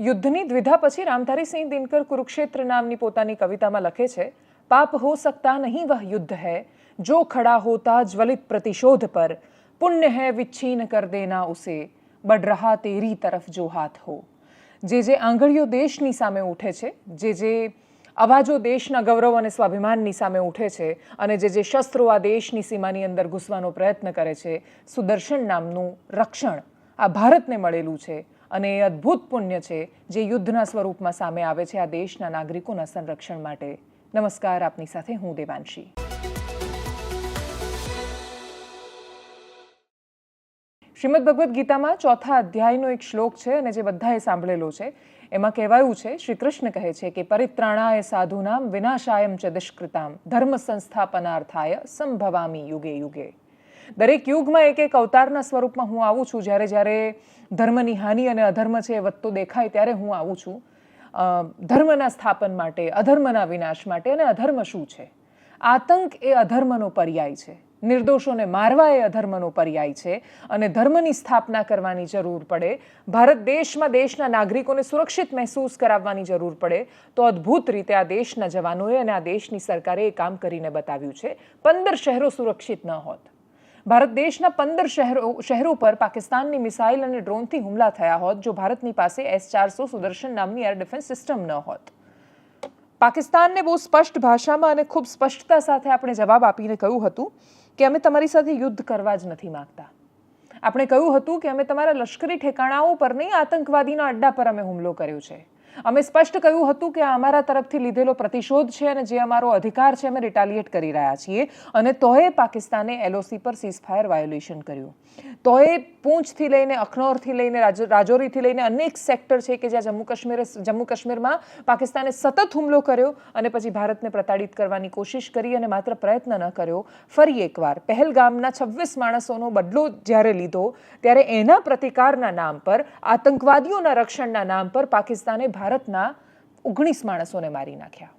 યુદ્ધની દ્વિધા પછી રામધારીસિંહ દિનકર કુરુક્ષેત્ર નામની પોતાની કવિતામાં લખે છે, પાપ હો સકતા નહીં વહ યુદ્ધ હૈ, જો ખડા હોતા જ્વલિત પ્રતિશોધ પર, પુણ્ય હૈ વિચ્છીન કર દેના ઉસે બડ રહા તેરી તરફ જો હાથ હો. જે જે આંગળીઓ દેશની સામે ઉઠે છે, જે જે અવાજો દેશના ગૌરવ અને સ્વાભિમાનની સામે ઉઠે છે, અને જે જે શસ્ત્રો આ દેશની સીમાની અંદર ઘૂસવાનો પ્રયત્ન કરે છે, સુદર્શન નામનું રક્ષણ આ ભારતને મળેલું છે. અને એ અદ્ભુત પુણ્ય છે જે યુદ્ધના સ્વરૂપમાં સામે આવે છે આ દેશના નાગરિકોના સંરક્ષણ માટે. નમસ્કાર, આપની સાથે હું દેવાંશી. શ્રીમદ ભગવદ્ ગીતામાં ચોથા અધ્યાયનો એક શ્લોક છે અને જે બધાએ સાંભળેલો છે. એમાં કહેવાયું છે, શ્રી કૃષ્ણ કહે છે કે, પરિત્રાણાય સાધુનામ વિનાશાયમ ચ દુષ્કૃતામ ધર્મ સંસ્થાપનાર્થાય સંભવામી યુગે યુગે. દરેક યુગમાં એક એક અવતારના સ્વરૂપમાં હું આવું છું. જ્યારે જ્યારે ધર્મની હાનિ અને અધર્મ છે એ વધતો દેખાય, ત્યારે હું આવું છું. ધર્મના સ્થાપન માટે, અધર્મના વિનાશ માટે અને અધર્મ શું છે? આતંક એ અધર્મનો પર્યાય છે. નિર્દોષોને મારવા એ અધર્મનો પર્યાય છે. અને ધર્મની સ્થાપના કરવાની જરૂર પડે. ભારત દેશમાં દેશના નાગરિકોને સુરક્ષિત મહેસૂસ કરાવવાની જરૂર પડે. તો અદ્ભુત રીતે આ દેશના જવાનોએ અને આ દેશની સરકારે એ કામ કરીને બતાવ્યું છે. પંદર શહેરો સુરક્ષિત ન હોત. ભારત દેશના પંદર શહેરો શહેરો પર પાકિસ્તાનની મિસાઇલ અને ડ્રોનથી હુમલા થયા હોત, જો ભારતની પાસે એસ ચારસો સુદર્શન નામની એર ડિફેન્સ સિસ્ટમ ન હોત. પાકિસ્તાનને બહુ સ્પષ્ટ ભાષામાં અને ખૂબ સ્પષ્ટતા સાથે આપણે જવાબ આપીને કહ્યું હતું કે અમે તમારી સાથે યુદ્ધ કરવા જ નથી માંગતા. આપણે કહ્યું હતું કે અમે તમારા લશ્કરી ઠેકાણાઓ પર નહીં, આતંકવાદીના અડ્ડા પર અમે હુમલો કર્યો છે. અમે સ્પષ્ટ કહ્યું હતું કે અમારા તરફથી લીધેલો પ્રતિશોધ છે અને જે અમારો અધિકાર છે અમે રિટાલિએટ કરી રહ્યા છીએ. અને તોએ પાકિસ્તાને એલઓસી પર સીઝફાયર વાયોલેશન કર્યું. તોએ પૂંછથી લઈને, અખનૌરથી લઈને રાજૌરીથી લઈને અનેક સેક્ટર છે કે જ્યાં જમ્મુ કાશ્મીરે જમ્મુ કાશ્મીરમાં પાકિસ્તાને સતત હુમલો કર્યો અને પછી ભારતને પ્રતાડિત કરવાની કોશિશ કરી અને માત્ર પ્રયત્ન ન કર્યો. ફરી એકવાર પહેલગામના છવ્વીસ માણસોનો બદલો જ્યારે લીધો, ત્યારે એના પ્રતિકારના નામ પર, આતંકવાદીઓના રક્ષણના નામ પર પાકિસ્તાને ભારતના ઓગણીસ માણસોને મારી નાખ્યા.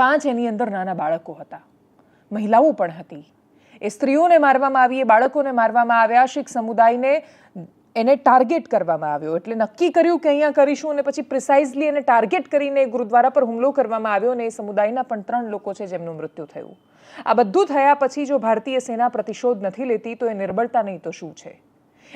પાંચ એની અંદર નાના બાળકો હતા. મહિલાઓ પણ હતી. એ સ્ત્રીઓને મારવામાં આવી, એ બાળકોને મારવામાં આવ્યા. શીખ સમુદાયને એને ટાર્ગેટ કરવામાં આવ્યો. એટલે નક્કી કર્યું કે અહીંયા કરીશું અને પછી પ્રિસાઇઝલી એને ટાર્ગેટ કરીને ગુરુદ્વારા પર હુમલો કરવામાં આવ્યો અને એ સમુદાયના પણ ત્રણ લોકો છે જેમનું મૃત્યુ થયું. આ બધું થયા પછી જો ભારતીય સેના પ્રતિશોધ નથી લેતી, તો એ નિર્બળતા નહીં તો શું છે?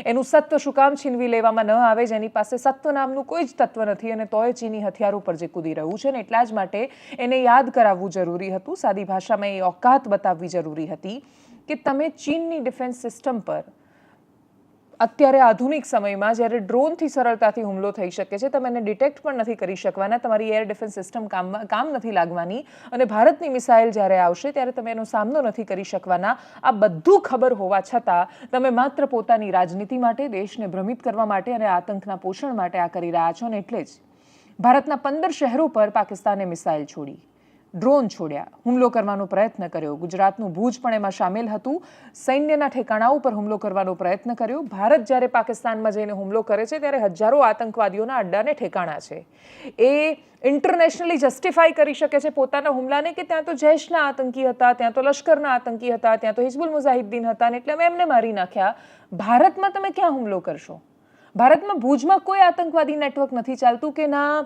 એનું સત્વ શું કામ છીનવી લેવામાં ન આવે જેની પાસે સત્વ નામનું કોઈ જ તત્વ નથી અને તોય ચીની હથિયાર ઉપર જે કૂદી રહ્યું છે ને એટલા જ માટે એને યાદ કરાવવું જરૂરી હતું. સાદી ભાષામાં એ ઓકાત બતાવવી જરૂરી હતી કે તમે ચીનની ડિફેન્સ સિસ્ટમ પર અત્યારે આધુનિક સમયમાં જ્યારે ડ્રોનથી સરળતાથી હુમલો થઈ શકે છે, તમે એને ડિટેક્ટ પણ નથી કરી શકવાના. તમારી એર ડિફેન્સ સિસ્ટમ કામ કામ નથી લાગવાની. અને ભારતની મિસાઇલ જ્યારે આવશે, ત્યારે તમે એનો સામનો નથી કરી શકવાના. આ બધું ખબર હોવા છતાં, તમે માત્ર પોતાની રાજનીતિ માટે, દેશને ભ્રમિત કરવા માટે અને આતંકના પોષણ માટે આ કરી રહ્યા છો. અને એટલે જ ભારતના પંદર શહેરો પર પાકિસ્તાને મિસાઇલ છોડી. ડ્રોન છોડ્યા. હુમલો કરવાનો પ્રયત્ન કર્યો. ગુજરાતનું ભુજ પણ એમાં સામેલ હતું. સૈન્યના ઠેકાણા ઉપર હુમલો કરવાનો પ્રયત્ન કર્યો. ભારત જ્યારે પાકિસ્તાનમાં જઈને હુમલો કરે છે, ત્યારે હજારો આતંકવાદીઓના અડ્ડાને ઠેકાણા છે. એ ઇન્ટરનેશનલી જસ્ટિફાઈ કરી શકે છે પોતાના હુમલાને કે ત્યાં તો જૈશના આતંકી હતા, ત્યાં તો લશ્કરના આતંકી હતા, ત્યાં તો હિઝબુલ મુઝાહિદ્દીન હતા ને એટલે અમે એમને મારી નાખ્યા. ભારતમાં તમે ક્યાં હુમલો કરશો? ભારતમાં ભુજમાં કોઈ આતંકવાદી નેટવર્ક નથી ચાલતું કે ના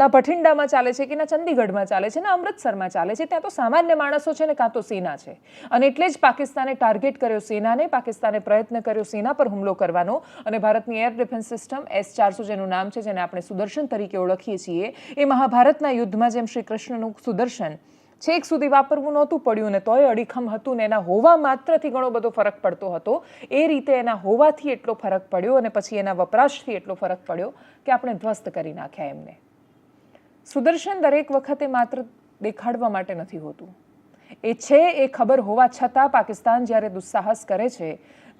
ના ભઠિંડામાં ચાલે છે કે ના ચંદીગઢમાં ચાલે છે, ના અમૃતસરમાં ચાલે છે, ત્યાં તો સામાન્ય માણસો છે ને કાં તો સેના છે. અને એટલે જ પાકિસ્તાને ટાર્ગેટ કર્યો સેનાને, પાકિસ્તાને પ્રયત્ન કર્યો સેના પર હુમલો કરવાનો અને ભારતની એર ડિફેન્સ સિસ્ટમ એસ ચારસો જેનું નામ છે જેને આપણે સુદર્શન તરીકે ઓળખીએ છીએ, એ મહાભારતના યુદ્ધમાં જેમ શ્રી કૃષ્ણનું સુદર્શન છેક સુધી વાપરવું નહોતું પડ્યું ને તોય અડીખમ હતું ને એના હોવા માત્રથી ઘણો બધો ફરક પડતો હતો. એ રીતે એના હોવાથી એટલો ફરક પડ્યો અને પછી એના વપરાશથી એટલો ફરક પડ્યો કે આપણે ધ્વસ્ત કરી નાખ્યા એમને. સુદર્શન દરેક વખતે માત્ર દેખાડવા માટે નથી હોતું. એ છે એ ખબર હોવા છતાં પાકિસ્તાન જ્યારે દુસ્સાહસ કરે છે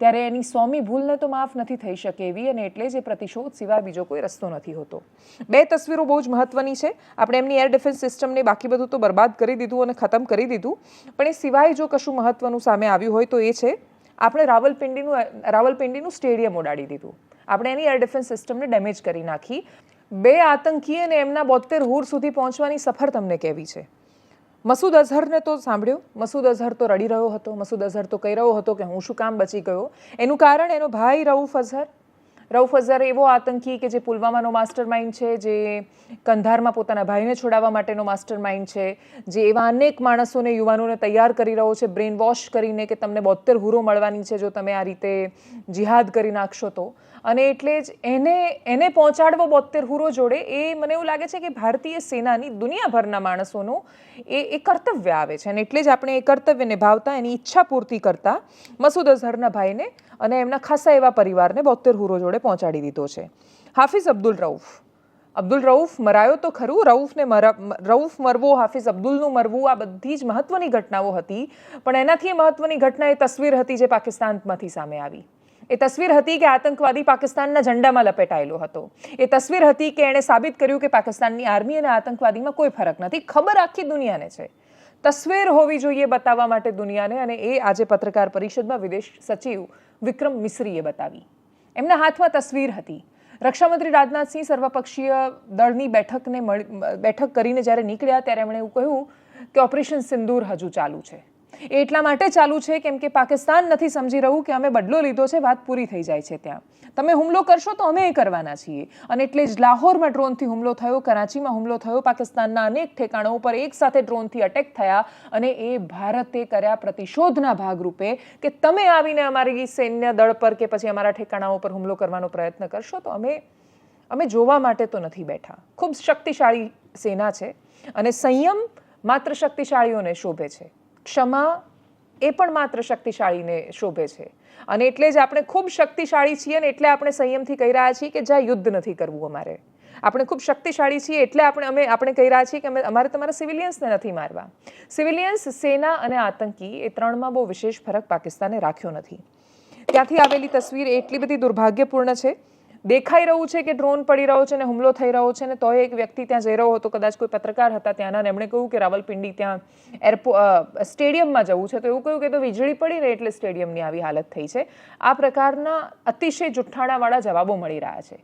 ત્યારે એની સોમી ભૂલને તો માફ નથી થઈ શકે એવી અને એટલે જ એ પ્રતિશોધ સિવાય બીજો કોઈ રસ્તો નથી હોતો. બે તસવીરો બહુ જ મહત્વની છે. આપણે એમની એર ડિફેન્સ સિસ્ટમને બાકી બધું તો બરબાદ કરી દીધું અને ખતમ કરી દીધું. પણ એ સિવાય જો કશું મહત્વનું સામે આવ્યું હોય તો એ છે, આપણે રાવલપિંડીનું રાવલપિંડીનું સ્ટેડિયમ ઉડાડી દીધું. આપણે એની એર ડિફેન્સ સિસ્ટમને ડેમેજ કરી નાખી. બે આતંકી અને એમના બોતેર હુર સુધી પહોંચવાની સફર તમને કેવી છે. મસૂદ અઝહરને તો સાંભળ્યો? મસૂદ અઝહર તો રડી રહ્યો હતો, મસૂદ અઝહર તો કહી રહ્યો હતો કે હું શું કામ બચી ગયો? એનું કારણ એનો ભાઈ રઉફ અઝહર? રઉફ અઝર એવો આતંકી કે જે પુલવામાનો માસ્ટર માઇન્ડ છે, જે કંધારમાં પોતાના ભાઈને છોડાવવા માટેનો માસ્ટર માઇન્ડ છે, જે એવા અનેક માણસોને, યુવાનોને તૈયાર કરી રહ્યો છે બ્રેન વોશ કરીને કે તમને બોતેર હુરો મળવાની છે જો તમે આ રીતે જિહાદ કરી નાખશો તો. અને એટલે જ એને એને પહોંચાડવો બોતેર હુરો જોડે, એ મને એવું લાગે છે કે ભારતીય સેનાની દુનિયાભરના માણસોનું એ એ કર્તવ્ય આવે છે. અને એટલે જ આપણે એ કર્તવ્ય નિભાવતા, એની ઈચ્છા પૂર્તિ કરતા મસૂદ અઝહરના ભાઈને અને એમના ખાસા એવા પરિવારને બોતેર હુરો જોડે પહોંચાડી દીધો છે. હાફિઝ અબ્દુલ રઉફ. અબ્દુલ રઉફ મરાયો તો ખરું, રઉફને રઉફ મરવો, હાફિઝ અબ્દુલનું મરવું આ બધી જ મહત્વની ઘટનાઓ હતી, પણ એનાથી મહત્વની ઘટના એ તસવીર હતી જે પાકિસ્તાનમાંથી સામે આવી. એ તસવીર હતી કે આતંકવાદી પાકિસ્તાનના ઝંડામાં લપેટાયેલો હતો. એ તસવીર હતી કે એણે સાબિત કર્યું કે પાકિસ્તાનની આર્મી અને આતંકવાદીમાં કોઈ ફરક નથી. ખબર આખી દુનિયાને છે. તસવીર હોવી જોઈએ બતાવવા માટે દુનિયાને અને એ આજે પત્રકાર પરિષદમાં વિદેશ સચિવ વિક્રમ મિશ્રીએ બતાવી. એમના હાથમાં તસવીર હતી. રક્ષામંત્રી રાજનાથસિંહ સર્વપક્ષીય દળની બેઠકને બેઠક કરીને જ્યારે નીકળ્યા ત્યારે એમણે એવું કહ્યું કે ઓપરેશન સિંદૂર હજુ ચાલુ છે. એ એટલા માટે ચાલુ છે, કેમ કે પાકિસ્તાન નથી સમજી રહ્યું કે અમે બદલો લીધો છે, વાત પૂરી થઈ જાય છે ત્યાં. તમે હુમલો કરશો તો અમે એ કરવાના છીએ. અને એટલે જ લાહોરમાં ડ્રોનથી હુમલો થયો, કરાચીમાં હુમલો થયો, પાકિસ્તાનના અનેક ઠેકાણો ઉપર એક સાથે ડ્રોનથી અટેક થયા અને એ ભારતે કર્યા પ્રતિશોધના ભાગરૂપે કે તમે આવીને અમારી સૈન્ય દળ પર કે પછી અમારા ઠેકાણાઓ પર હુમલો કરવાનો પ્રયત્ન કરશો તો અમે અમે જોવા માટે તો નથી બેઠા. ખૂબ શક્તિશાળી સેના છે અને સંયમ માત્ર શક્તિશાળીઓને શોભે છે. ક્ષમા એ પણ માત્ર શક્તિશાળીને શોભે છે. અને એટલે જ આપણે ખૂબ શક્તિશાળી છીએ ને એટલે આપણે સંયમથી કહી રહ્યા છીએ કે જ્યાં યુદ્ધ નથી કરવું અમારે. આપણે ખૂબ શક્તિશાળી છીએ એટલે આપણે અમે, આપણે કહી રહ્યા છીએ કે અમે, અમારે તમારા સિવિલિયન્સને નથી મારવા. સિવિલિયન્સ, સેના અને આતંકી એ ત્રણમાં બહુ વિશેષ ફરક પાકિસ્તાને રાખ્યો નથી. ત્યાંથી આવેલી તસવીર એટલી બધી દુર્ભાગ્યપૂર્ણ છે દેખાઈ રહ્યું છે કે ડ્રોન પડી રહ્યો છે અને હુમલો થઈ રહ્યો છે અને તોય એક વ્યક્તિ ત્યાં જઈ રહ્યો હતો. કદાચ કોઈ પત્રકાર હતા ત્યાંના એમણે કહ્યું કે રાવલપિંડી ત્યાં એરપો સ્ટેડિયમમાં જવું છે. તો એવું કહ્યું કે તો વીજળી પડી રહી એટલે સ્ટેડિયમની આવી હાલત થઈ છે. આ પ્રકારના અતિશય જુઠ્ઠાણાવાળા જવાબો મળી રહ્યા છે.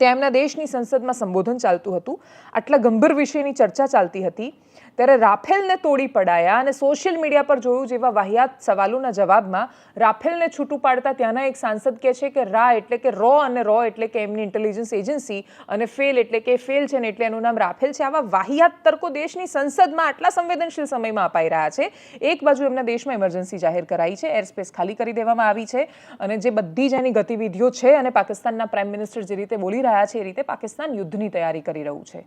ત્યાં એમના દેશની સંસદમાં સંબોધન ચાલતું હતું. આટલા ગંભીર વિષયની ચર્ચા ચાલતી હતી. ત્યારે રાફેલને તોડી પડાયા અને સોશિયલ મીડિયા પર જોયું જેવા વાહિયાત સવાલોના જવાબમાં રાફેલને છૂટું પાડતા ત્યાંના એક સાંસદ કહે છે કે રા એટલે કે રો અને રો એટલે કે એમની ઇન્ટેલિજન્સ એજન્સી અને ફેલ એટલે કે ફેલ છે ને એટલે એનું નામ રાફેલ છે. આવા વાહિયાત તર્કો દેશની સંસદમાં આટલા સંવેદનશીલ સમયમાં અપાઈ રહ્યા છે. એક બાજુ એમના દેશમાં ઇમરજન્સી જાહેર કરાઈ છે. એર સ્પેસ ખાલી કરી દેવામાં આવી છે. અને જે બધી જ એની ગતિવિધિઓ છે અને પાકિસ્તાનના પ્રાઇમ મિનિસ્ટર જે રીતે બોલી રહ્યા છે એ રીતે પાકિસ્તાન યુદ્ધની તૈયારી કરી રહ્યું છે.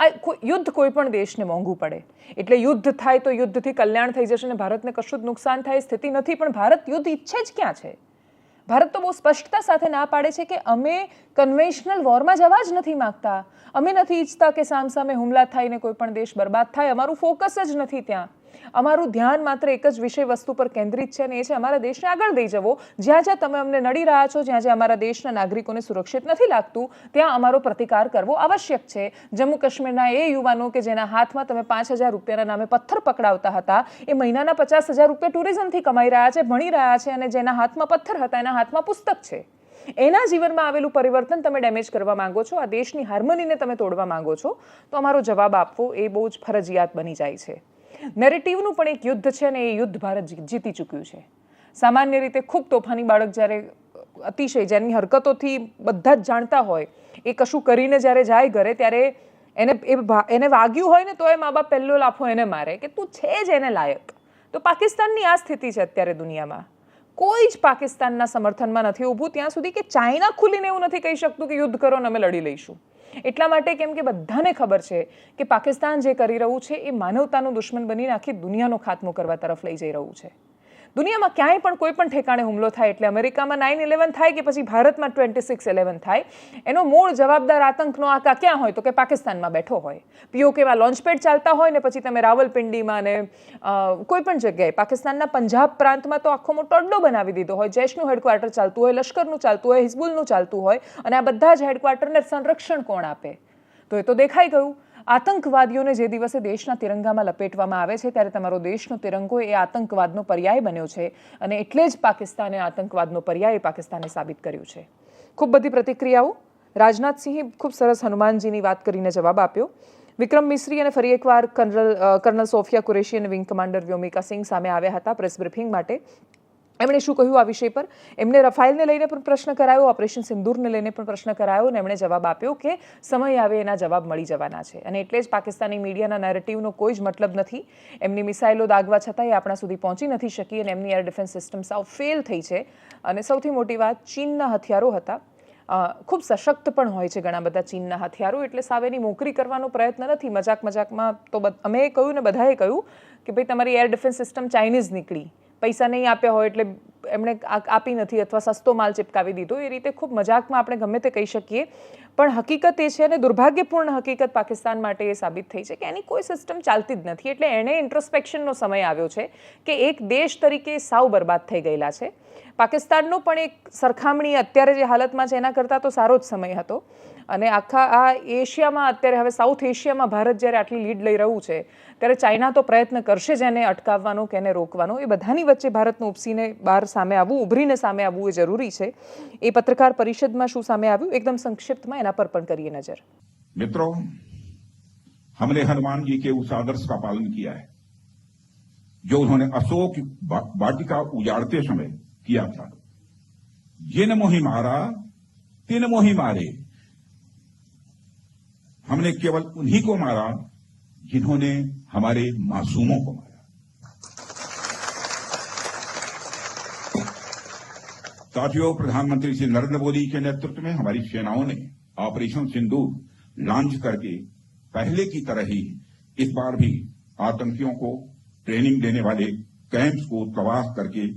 આ યુદ્ધ કોઈ પણ દેશને મોંઘું પડે. એટલે યુદ્ધ થાય તો યુદ્ધથી કલ્યાણ થઈ જશે અને ભારતને કશું જ નુકસાન થાય સ્થિતિ નથી, પણ ભારત યુદ્ધ ઈચ્છે જ ક્યાં છે? ભારત તો બહુ સ્પષ્ટતા સાથે ના પાડે છે કે અમે કન્વેન્શનલ વોરમાં જવા જ નથી માંગતા. અમે નથી ઈચ્છતા કે સામસામે હુમલા થાય ને કોઈ પણ દેશ બરબાદ થાય. અમારું ફોકસ જ નથી ત્યાં. અમારું ધ્યાન માત્ર એક જ વિષય વસ્તુ પર કેન્દ્રિત છે અને એ છે અમારા દેશને આગળ લઈ જવો. જ્યાં જ્યાં તમે અમને નડી રહ્યા છો, જ્યાં જ્યાં અમારા દેશના નાગરિકોને સુરક્ષિત નથી લાગતું, ત્યાં અમારો પ્રતિકાર કરવો આવશ્યક છે. જમ્મુ કાશ્મીરના એ યુવાનો કે જેના હાથમાં તમે પાંચ હજાર રૂપિયાના નામે પથ્થર પકડાવતા હતા, એ મહિનાના પચાસ હજાર રૂપિયા ટુરિઝમથી કમાઈ રહ્યા છે, ભણી રહ્યા છે અને જેના હાથમાં પથ્થર હતા, એના હાથમાં પુસ્તક છે. એના જીવનમાં આવેલું પરિવર્તન તમે ડેમેજ કરવા માંગો છો, આ દેશની હાર્મનીને તમે તોડવા માંગો છો, તો અમારો જવાબ આપવો એ બહુ જ ફરજિયાત બની જાય છે. નેરેટિવનું પણ એક યુદ્ધ છે ને એ યુદ્ધ ભારત જીતી ચૂક્યું છે. સામાન્ય રીતે ખૂબ તોફાની બાળક જ્યારે અતિશય જેની હરકતોથી બધા જ જાણતા હોય, એ કશું કરીને જ્યારે જાય ઘરે ત્યારે એને, એ એને વાગ્યું હોય ને તો એ મા બાપ પહેલો લાફો એને મારે કે તું છે જ એને લાયક. તો પાકિસ્તાનની આ સ્થિતિ છે અત્યારે દુનિયામાં. કોઈ જ પાકિસ્તાનના સમર્થનમાં નથી ઊભું ત્યાં સુધી કે ચાઇના ખુલીને એવું નથી કહી શકતું કે યુદ્ધ કરો ને અમે લડી લઈશું. એટલા માટે કેમ કે બધાને ખબર છે કે પાકિસ્તાન જે કરી રહ્યું છે એ માનવતાનું દુશ્મન બનીને આખી દુનિયાનો ખાત્મો કરવા તરફ લઈ જઈ રહ્યું છે. દુનિયામાં ક્યાંય પણ કોઈ પણ ઠેકાણે હુમલો થાય એટલે અમેરિકામાં નાઇન ઇલેવન થાય કે પછી ભારતમાં ટ્વેન્ટી સિક્સ ઇલેવન થાય, એનો મૂળ જવાબદાર આતંકનો આકા ક્યાં હોય? તો કે પાકિસ્તાનમાં બેઠો હોય. પીઓકેમાં લોન્ચપેડ ચાલતા હોય ને પછી તમે રાવલપિંડીમાં ને કોઈ પણ જગ્યાએ પાકિસ્તાનના પંજાબ પ્રાંતમાં તો આખો મોટો અડ્ડો બનાવી દીધો હોય. જૈશનું હેડક્વાર્ટર ચાલતું હોય, લશ્કરનું ચાલતું હોય, હિઝબુલનું ચાલતું હોય અને આ બધા જ હેડક્વાર્ટરને સંરક્ષણ કોણ આપે? તો એ તો દેખાઈ ગયું. આતંકવાદીઓને જે દિવસે દેશના તિરંગામાં લપેટવામાં આવે છે, ત્યારે તમારો દેશનો તિરંગો એ આતંકવાદનો પર્યાય બન્યો છે અને એટલે જ પાકિસ્તાને આતંકવાદનો પર્યાય પાકિસ્તાને સાબિત કર્યું છે. ખૂબ બધી પ્રતિક્રિયાઓ. રાજનાથસિંહે ખૂબ સરસ હનુમાનજીની વાત કરીને જવાબ આપ્યો. વિક્રમ મિશ્રી અને ફરી એકવાર કર્નલ કર્નલ સોફિયા કુરેશી અને વિંગ કમાન્ડર વ્યોમિકા સિંહ સામે આવ્યા હતા પ્રેસ બ્રીફિંગ માટે. એમણે શું કહ્યું આ વિષય પર? એમને રફાઇલને લઈને પણ પ્રશ્ન કરાયો, ઓપરેશન સિંદૂરને લઈને પણ પ્રશ્ન કરાયો અને એમણે જવાબ આપ્યો કે સમય આવે એના જવાબ મળી જવાના છે. અને એટલે જ પાકિસ્તાની મીડિયાના નેરેટિવનો કોઈ જ મતલબ નથી. એમની મિસાઇલો દાગવા છતાં એ આપણા સુધી પહોંચી નથી શકી અને એમની એર ડિફેન્સ સિસ્ટમ સાવ ફેલ થઈ છે. અને સૌથી મોટી વાત, ચીનના હથિયારો હતા. ખૂબ સશક્ત પણ હોય છે ઘણા બધા ચીનના હથિયારો, એટલે સાવેની મોકરી કરવાનો પ્રયત્ન નથી. મજાક મજાકમાં તો અમે કહ્યું ને બધાએ કહ્યું કે ભાઈ તમારી એર ડિફેન્સ સિસ્ટમ ચાઇનીઝ નીકળી. પૈસા નહીં આપ્યા હોય એટલે એમણે આપી નથી અથવા સસ્તો માલ ચિપકાવી દીધો. એ રીતે ખૂબ મજાકમાં આપણે ગમે તે કહી શકીએ. પણ હકીકત એ છે અને દુર્ભાગ્યપૂર્ણ હકીકત પાકિસ્તાન માટે એ સાબિત થઈ છે કે એની કોઈ સિસ્ટમ ચાલતી જ નથી. એટલે એણે ઇન્ટ્રોસ્પેક્શનનો સમય આવ્યો છે કે એક દેશ તરીકે સાવ બરબાદ થઈ ગયેલા છે. પાકિસ્તાનનો પણ એક સરખામણી અત્યારે જે હાલતમાં છે એના કરતાં તો સારો જ સમય હતો. અને આખા આ એશિયામાં અત્યારે હવે સાઉથ એશિયામાં ભારત જ્યારે આટલી લીડ લઈ રહ્યું છે, ત્યારે ચાઇના તો પ્રયત્ન કરશે જ એને અટકાવવાનો કે એને રોકવાનો એ બધાની વચ્ચે ભારતનું ઉપસીને બહાર સામે આવવું ઉભરીને સામે આવવું એ જરૂરી છે એ પત્રકાર પરિષદમાં શું સામે આવ્યું એકદમ સંક્ષિપ્તમાં એના પર પણ કરીએ નજર मित्रों हमने हनुमान जी के उस आदर्श का पालन किया है जो उन्होंने अशोक वा- वाटिका उजाड़ते समय किया था जिन मोहि मारा तिन मोहि मारे हमने केवल उन्हीं को मारा जिन्होंने हमारे मासूमों को मारा। साथियों प्रधानमंत्री श्री नरेंद्र मोदी के नेतृत्व में हमारी सेनाओं ने ऑपरेशन सिंदूर लॉन्च करके पहले की तरह ही इस बार भी आतंकियों को ट्रेनिंग देने वाले कैंप्स को तबाह करके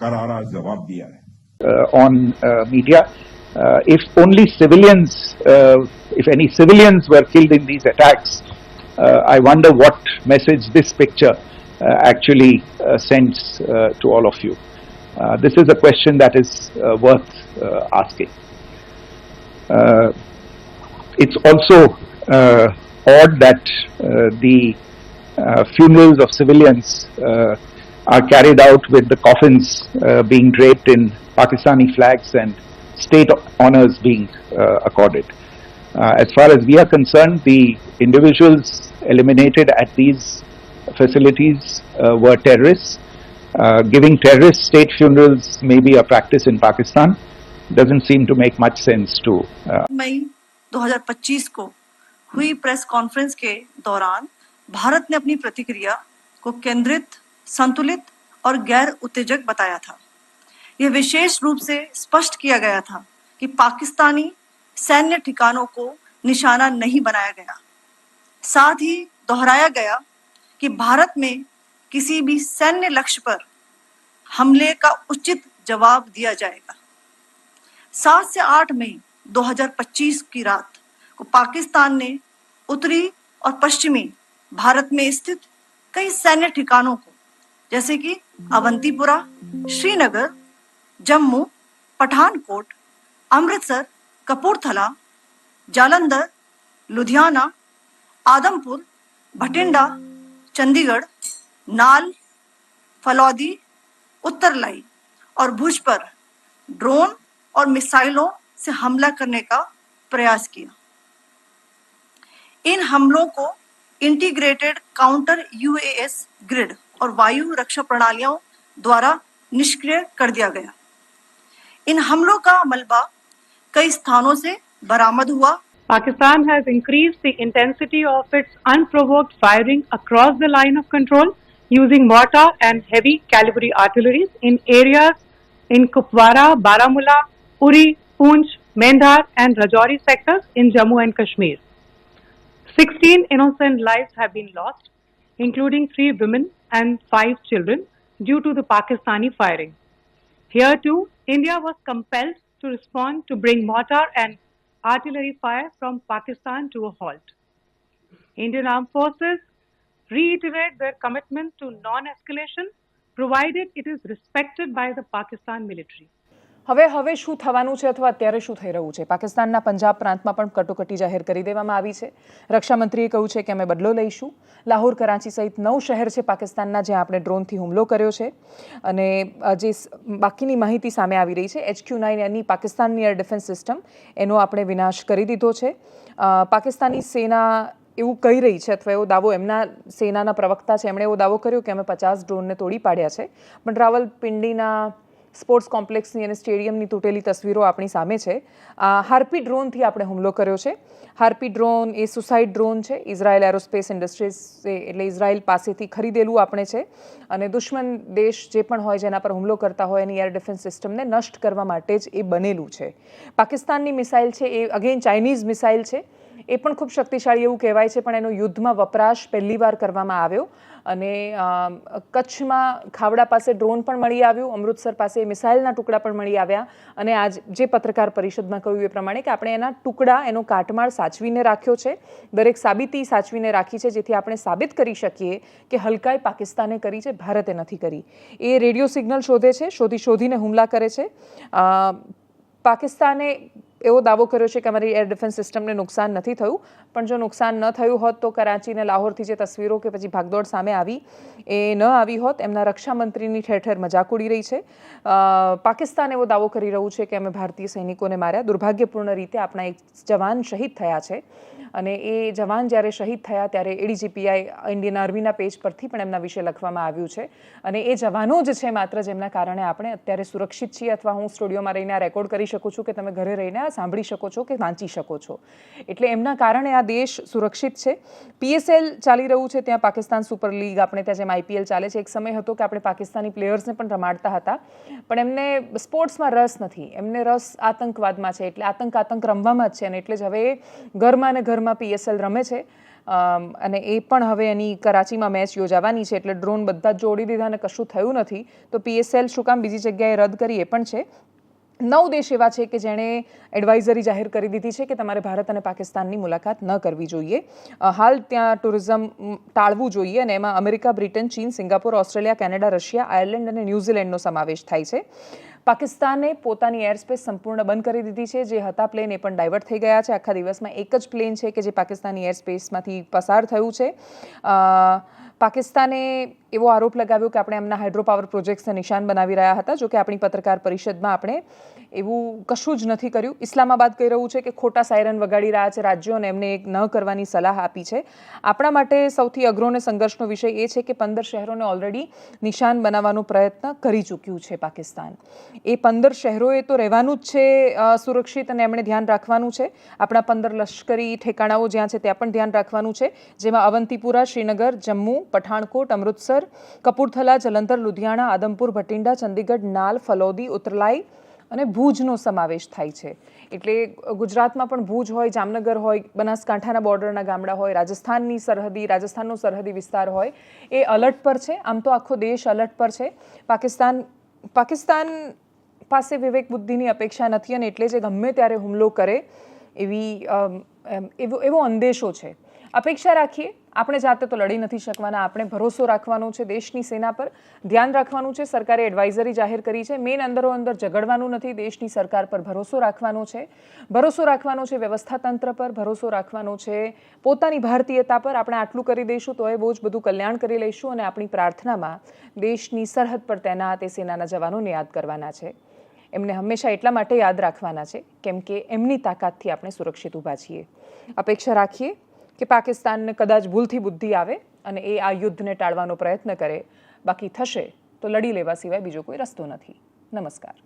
करारा जवाब दिया है। On media if only civilians if any civilians, uh, if any civilians were uh, I wonder what message this picture uh, actually uh, sends to all of you. This is a question that is worth asking. It's also odd that the funerals of civilians are carried out with the coffins uh, being draped in Pakistani flags and state honors being uh, accorded. Uh, as far as we are concerned, the individuals eliminated at these facilities uh, were terrorists. Uh, giving terrorist state funerals may be a practice in Pakistan. Doesn't seem to make much sense to uh, मई 2025 को हुई press conference के दौरान भारत ने अपनी प्रतिक्रिया को केंद्रित संतुलित और गैर उत्तेजक बताया था यह विशेष रूप से स्पष्ट किया गया था कि पाकिस्तानी सैन्य ठिकानों को निशाना नहीं बनाया गया। साथ ही दोहराया गया कि भारत में किसी भी सैन्य लक्ष्य पर हमले का उचित जवाब दिया जाएगा। सात से आठ मई 2025 की रात को पाकिस्तान ने उत्तरी और पश्चिमी भारत में स्थित कई सैन्य ठिकानों को, जैसे कि अवंतीपुरा, श्रीनगर, जम्मू, पठानकोट, अमृतसर कपूरथला, जालंधर, लुधियाना, आदमपुर, भटिंडा, चंडीगढ़, नाल, फलौदी, उत्तरलाई और भुज पर ड्रोन और मिसाइलों से हमला करने का प्रयास किया। इन हमलों को इंटीग्रेटेड काउंटर यूएएस ग्रिड और वायु रक्षा प्रणालियों द्वारा निष्क्रिय कर दिया गया। इन हमलों का मलबा कई स्थानों से बरामद हुआ Pakistan has increased the intensity of its unprovoked firing across the line of control using mortar and heavy caliber artilleries in areas in Kupwara, Baramulla, Uri, Poonch, Mendhar and Rajouri sectors in Jammu and Kashmir. 16 innocent lives have been lost, including three women and five children, due to the Pakistani firing. Here too, India was compelled to respond to bring mortar and artillery fire from Pakistan to a halt. Indian Armed Forces reiterate their commitment to non escalation provided it is respected by the Pakistan military. હવે હવે શું થવાનું છે અથવા અત્યારે શું થઈ રહ્યું છે? પાકિસ્તાનના પંજાબ પ્રાંતમાં પણ કટોકટી જાહેર કરી દેવામાં આવી છે. રક્ષામંત્રીએ કહ્યું છે કે અમે બદલો લઈશું. લાહોર, કરાંચી સહિત નવ શહેર છે પાકિસ્તાનના જ્યાં આપણે ડ્રોનથી હુમલો કર્યો છે. અને જે બાકીની માહિતી સામે આવી રહી છે એચક્યુ નાઇન એની પાકિસ્તાનની એર ડિફેન્સ સિસ્ટમ, એનો આપણે વિનાશ કરી દીધો છે. પાકિસ્તાની સેના એવું કહી રહી છે અથવા એવો દાવો એમના સેનાના પ્રવક્તા છે, એમણે એવો દાવો કર્યો કે અમે પચાસ ડ્રોનને તોડી પાડ્યા છે. પણ રાવલપિંડીના સ્પોર્ટ્સ કોમ્પ્લેક્સની અને સ્ટેડિયમની તૂટેલી તસવીરો આપણી સામે છે. હાર્પી ડ્રોનથી આપણે હુમલો કર્યો છે. હાર્પી ડ્રોન એ સુસાઇડ ડ્રોન છે. ઇઝરાયલ એરોસ્પેસ ઇન્ડસ્ટ્રીઝ એટલે ઇઝરાયલ પાસેથી ખરીદેલું આપણે છે. અને દુશ્મન દેશ જે પણ હોય જેના પર હુમલો કરતા હોય એની એર ડિફેન્સ સિસ્ટમને નષ્ટ કરવા માટે જ એ બનેલું છે. પાકિસ્તાનની મિસાઇલ છે એ, અગેન ચાઇનીઝ મિસાઇલ છે. એ પણ ખૂબ શક્તિશાળી એવું કહેવાય છે, પણ એનો યુદ્ધમાં વપરાશ પહેલીવાર કરવામાં આવ્યો. અને કચ્છમાં ખાવડા પાસે ડ્રોન પણ મળી આવ્યું, અમૃતસર પાસે મિસાઇલના ટુકડા પણ મળી આવ્યા. અને આજ જે પત્રકાર પરિષદમાં કહ્યું એ પ્રમાણે કે આપણે એના ટુકડા, એનો કાટમાળ સાચવીને રાખ્યો છે. દરેક સાબિતી સાચવીને રાખી છે, જેથી આપણે સાબિત કરી શકીએ કે હલકાઈ પાકિસ્તાને કરી છે, ભારતે નથી કરી. એ રેડિયો સિગ્નલ શોધે છે શોધી શોધીને હુમલા કરે છે. પાકિસ્તાને એવો દાવો કર્યો છે કે અમારી એર ડિફેન્સ સિસ્ટમને નુકસાન નથી થયું. પણ જો નુકસાન ન થયું હોત તો કરાચી અને લાહોરથી જે તસવીરો કે પછી ભાગદોડ સામે આવી એ ન આવી હોત. એમના રક્ષામંત્રીની ઠેર ઠેર મજાક ઉડી રહી છે. પાકિસ્તાન એવો દાવો કરી રહ્યું છે કે અમે ભારતીય સૈનિકોને માર્યા. દુર્ભાગ્યપૂર્ણ રીતે આપણા એક જવાન શહીદ થયા છે. અને એ જવાન જ્યારે શહીદ થયા ત્યારે એડીજીપીઆઈ ઇન્ડિયન આર્મીના પેજ પરથી પણ એમના વિશે લખવામાં આવ્યું છે. અને એ જવાનો જ છે માત્ર જેમના કારણે આપણે અત્યારે સુરક્ષિત છીએ અથવા હું સ્ટુડિયોમાં રહીને આ રેકોર્ડ કરી શકું છું કે તમે ઘરે રહીને આ સાંભળી શકો છો કે વાંચી શકો છો. એટલે એમના કારણે આ દેશ સુરક્ષિત છે. પીએસએલ ચાલી રહ્યું છે. ત્યાં પાકિસ્તાન સુપર લીગ આપણે ત્યાં જેમ આઈપીએલ ચાલે છે. એક સમય હતો કે આપણે પાકિસ્તાની પ્લેયર્સને પણ રમાડતા હતા. પણ એમને સ્પોર્ટ્સમાં રસ નથી. એમને રસ આતંકવાદમાં છે. એટલે આતંક આતંક રમવામાં જ છે. અને એટલે જ હવે ઘરમાં અને ઘરમાં પીએસએલ રમે છે. અને એ પણ હવે એની કરાચીમાં મેચ યોજાવાની છે એટલે ડ્રોન બધા જોડી દીધા અને કશું થયું નથી. તો પીએસએલ શું કામ બીજી જગ્યાએ રદ કરી એ પણ છે. નવ દેશ એવા છે કે જેણે એડવાઇઝરી જાહેર કરી દીધી છે કે તમારે ભારત અને પાકિસ્તાનની મુલાકાત ન કરવી જોઈએ. હાલ ત્યાં ટુરિઝમ ટાળવું જોઈએ અને એમાં અમેરિકા, બ્રિટન, ચીન, Singapore, Australia, Canada, Russia, Ireland અને ન્યૂઝીલેન્ડનો સમાવેશ થાય છે. પાકિસ્તાને પોતાની એરસ્પેસ સંપૂર્ણ બંધ કરી દીધી છે. જે હતા પ્લેન એ પણ ડાયવર્ટ થઈ ગયા છે. આખા દિવસમાં એક જ પ્લેન છે કે જે પાકિસ્તાની એરસ્પેસમાંથી પસાર થયું છે. પાકિસ્તાને એવો આરોપ લગાવ્યો કે આપણે એમના હાઇડ્રો પાવર પ્રોજેક્ટ્સને નિશાન બનાવી રહ્યા હતા, જો કે આપણી પત્રકાર પરિષદમાં આપણે એવું કશું જ નથી કર્યું. ઇસ્લામાબાદ કહી રહ્યું છે કે ખોટા સાયરન વગાડી રહ્યા છે રાજ્યોને એમને એક ન કરવાની સલાહ આપી છે. આપણા માટે સૌથી અઘરો અને સંઘર્ષનો વિષય એ છે કે પંદર શહેરોને ઓલરેડી નિશાન બનાવવાનો પ્રયત્ન કરી ચૂક્યું છે પાકિસ્તાન. એ પંદર શહેરોએ તો રહેવાનું જ છે સુરક્ષિત અને એમણે ધ્યાન રાખવાનું છે. આપણા પંદર લશ્કરી ઠેકાણાઓ જ્યાં છે ત્યાં પણ ધ્યાન રાખવાનું છે, જેમાં અવંતીપુરા, શ્રીનગર, જમ્મુ પઠાણકોટ, અમૃતસર, કપૂરથલા, જલંધર, લુધિયાણા, આદમપુર, ભટિંડા, ચંદીગઢ, નાલ, ફલોદી, ઉતરલાઈ અને ભુજનો સમાવેશ થાય છે. એટલે ગુજરાતમાં પણ ભુજ હોય, જામનગર હોય, બનાસકાંઠાના બોર્ડરના ગામડા હોય, રાજસ્થાનની સરહદી, રાજસ્થાનનો સરહદી વિસ્તાર હોય, એ અલર્ટ પર છે. આમ તો આખો દેશ અલર્ટ પર છે. પાકિસ્તાન પાકિસ્તાન પાસે વિવેક બુદ્ધિની અપેક્ષા નથી અને એટલે જે ગમે ત્યારે હુમલો કરે એવી એવો એવો અંદેશો છે. અપેક્ષા રાખીએ આપણે જાતે તો લડી નથી શકવાના, આપણે ભરોસો રાખવાનો છે દેશની સેના પર. ધ્યાન રાખવાનું છે, સરકારે એડવાઇઝરી જાહેર કરી છે. મેન અંદરો અંદર ઝઘડવાનું નથી, દેશની સરકાર પર ભરોસો રાખવાનો છે. ભરોસો રાખવાનો છે વ્યવસ્થા તંત્ર પર, ભરોસો રાખવાનો છે પોતાની ભારતીયતા પર. આપણે આટલું કરી દઈશું, તો એ બહુ જ બધું કલ્યાણ કરી લઈશું અને આપણી પ્રાર્થનામાં દેશની સરહદ પર તૈનાત એ સેનાના જવાનોને યાદ કરવાના છે. એમને હંમેશા એટલા માટે યાદ રાખવાના છે, કેમ કે એમની તાકાતથી આપણે સુરક્ષિત ઊભા છીએ. અપેક્ષા રાખીએ કે પાકિસ્તાનને કદાચ ભૂલથી બુદ્ધિ આવે અને એ આ યુદ્ધને ટાળવાનો પ્રયત્ન કરે, બાકી થશે તો લડી લેવા સિવાય બીજો કોઈ રસ્તો નથી. નમસ્કાર.